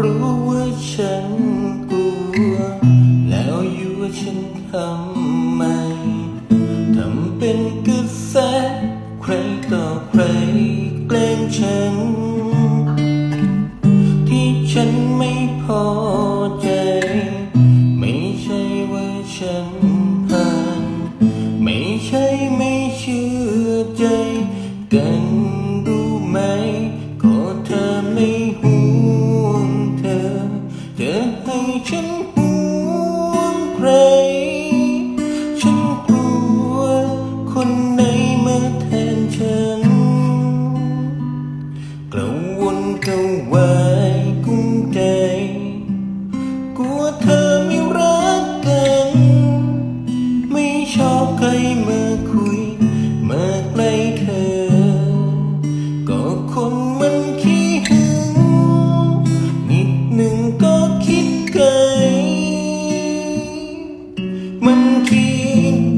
รู้ว่าฉันกลัว แล้วอยู่ว่าฉันทำไมทำเป็นกระแสใครต่อใครแกล้งฉัน ที่ฉันไม่พอใจ ไม่ใช่ว่าฉันผ่าน ไม่ใช่ไม่เชื่อใจกัน ฉันห่วงใคร ฉันกลัวคนไหนมาแทนฉันกระวนกระวาย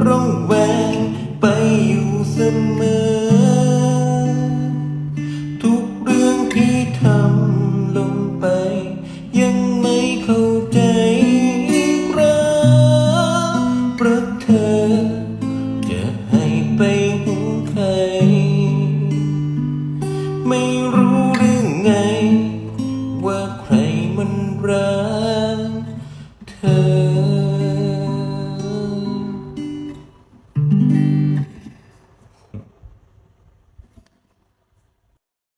ระแวงไปอยู่เสมอ ทุกเรื่องที่ทำลงไปยัง